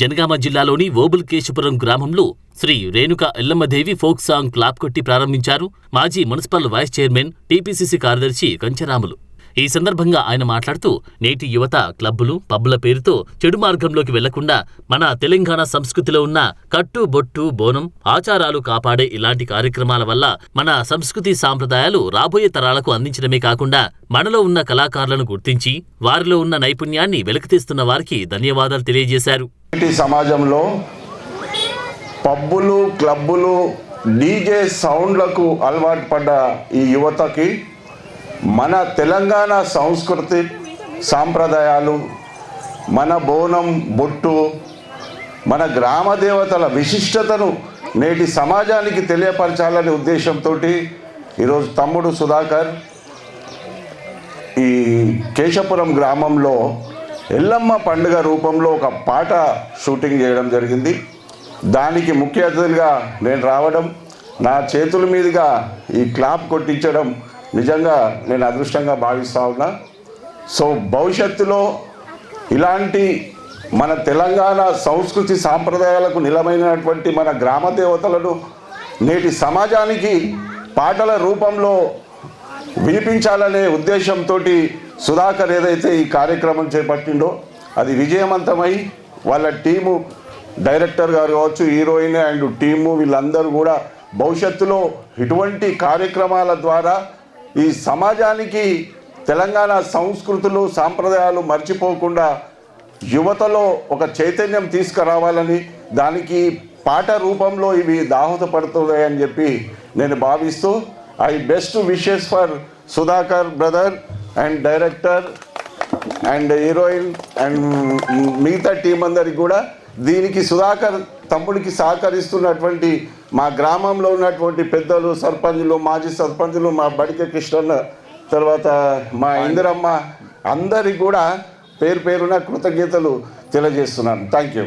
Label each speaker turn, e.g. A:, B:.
A: జనగామ జిల్లాలోని ఓబుల్ కేశపురం గ్రామంలో Sri Renuka Yellammadevi folk song clap కొట్టి ప్రారంభించారు మాజీ మున్సిపల్ వైస్ చైర్మన్ టీపీసీసీ కార్యదర్శి కంచరాములు. ఈ సందర్భంగా ఆయన మాట్లాడుతూ నేటి యువత క్లబ్బులు పబ్బుల పేరుతో చెడు మార్గంలోకి వెళ్ళకుండా మన తెలంగాణ సంస్కృతిలో ఉన్న కట్టు బొట్టు బోనం ఆచారాలు కాపాడే ఇలాంటి కార్యక్రమాల వల్ల మన సంస్కృతి సాంప్రదాయాలు రాబోయే తరాలకు అందించడమే కాకుండా మనలో ఉన్న కళాకారులను గుర్తించి వారిలో ఉన్న నైపుణ్యాన్ని వెలికితీస్తున్న వారికి ధన్యవాదాలు తెలియజేశారు.
B: సమాజంలో పబ్బులు క్లబ్బులు డీజే సౌండ్లకు అలవాటు పడ్డ ఈ యువతకి మన తెలంగాణ సంస్కృతి సాంప్రదాయాలు మన బోనం బొట్టు మన గ్రామ దేవతల విశిష్టతను నేటి సమాజానికి తెలియపరచాలనే ఉద్దేశంతో ఈరోజు తమ్ముడు సుధాకర్ ఈ కేశపురం గ్రామంలో ఎల్లమ్మ పండుగ రూపంలో ఒక పాట షూటింగ్ చేయడం జరిగింది. దానికి ముఖ్య అతిథులుగా నేను రావడం నా చేతుల మీదుగా ఈ క్లాప్ కొట్టించడం నిజంగా నేను అదృష్టంగా భావిస్తా ఉన్నా. సో భవిష్యత్తులో ఇలాంటి మన తెలంగాణ సంస్కృతి సాంప్రదాయాలకు నిలమైనటువంటి మన గ్రామ దేవతలను నేటి సమాజానికి పాటల రూపంలో వినిపించాలనే ఉద్దేశంతో సుధాకర్ ఏదైతే ఈ కార్యక్రమం చేపట్టిండో అది విజయవంతమై వాళ్ళ టీము డైరెక్టర్ గారు కావచ్చు హీరోయిన్ అండ్ టీము వీళ్ళందరూ కూడా భవిష్యత్తులో ఇటువంటి కార్యక్రమాల ద్వారా ఈ సమాజానికి తెలంగాణ సంస్కృతులు సాంప్రదాయాలు మర్చిపోకుండా యువతలో ఒక చైతన్యం తీసుకురావాలని దానికి పాట రూపంలో ఇవి దాహోతపడుతున్నాయి చెప్పి నేను భావిస్తూ I best wishes for Sudhakar brother and director and heroine and మిగతా టీం అందరికి కూడా దీనికి సుధాకర్ తమ్ముడికి సహకరిస్తున్నటువంటి మా గ్రామంలో ఉన్నటువంటి పెద్దలు సర్పంచులు మాజీ సర్పంచులు మా బడిక కృష్ణన్న తర్వాత మా ఇందిరమ్మ అందరికి కూడా పేరు పేరున కృతజ్ఞతలు తెలియజేస్తున్నాను. Thank you